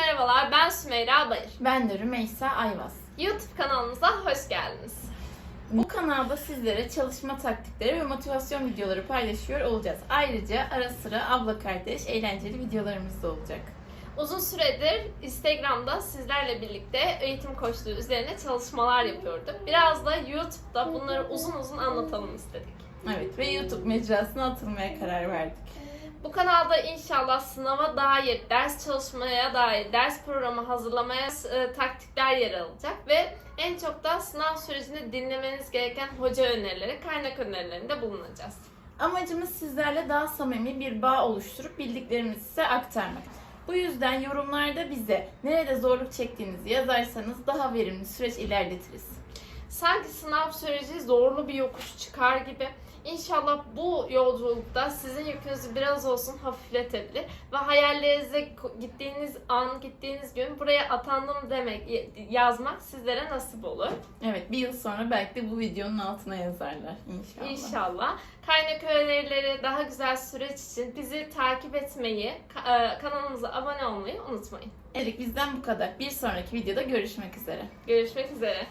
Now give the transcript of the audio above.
merhabalar. Ben Sümeyra Bayır. Ben de Rümeysa Ayvaz. YouTube kanalımıza hoş geldiniz. Bu kanalda sizlere çalışma taktikleri ve motivasyon videoları paylaşıyor olacağız. Ayrıca ara sıra abla kardeş eğlenceli videolarımız da olacak. Uzun süredir Instagram'da sizlerle birlikte eğitim koçluğu üzerine çalışmalar yapıyorduk. Biraz da YouTube'da bunları uzun uzun anlatalım istedik. Evet ve YouTube mecrasına atılmaya karar verdik. Bu kanalda inşallah sınava dair, ders çalışmaya dair, ders programı hazırlamaya e, taktikler yer alacak ve en çok da sınav sürecinde dinlemeniz gereken hoca önerileri, kaynak önerilerinde bulunacağız. Amacımız sizlerle daha samimi bir bağ oluşturup bildiklerimizi size aktarmak. Bu yüzden yorumlarda bize nerede zorluk çektiğinizi yazarsanız daha verimli süreç ilerletiriz. Sanki sınav süreci zorlu bir yokuş çıkar gibi. İnşallah bu yolculukta sizin yükünüzü biraz olsun hafifletebilir ve hayallerinize gittiğiniz an, gittiğiniz gün buraya atandım demek, yazmak sizlere nasip olur. Evet bir yıl sonra belki de bu videonun altına yazarlar inşallah. İnşallah. Kaynak önerileri daha güzel süreç için bizi takip etmeyi, e, kanalımıza abone olmayı unutmayın. Evet bizden bu kadar. Bir sonraki videoda görüşmek üzere. Görüşmek üzere.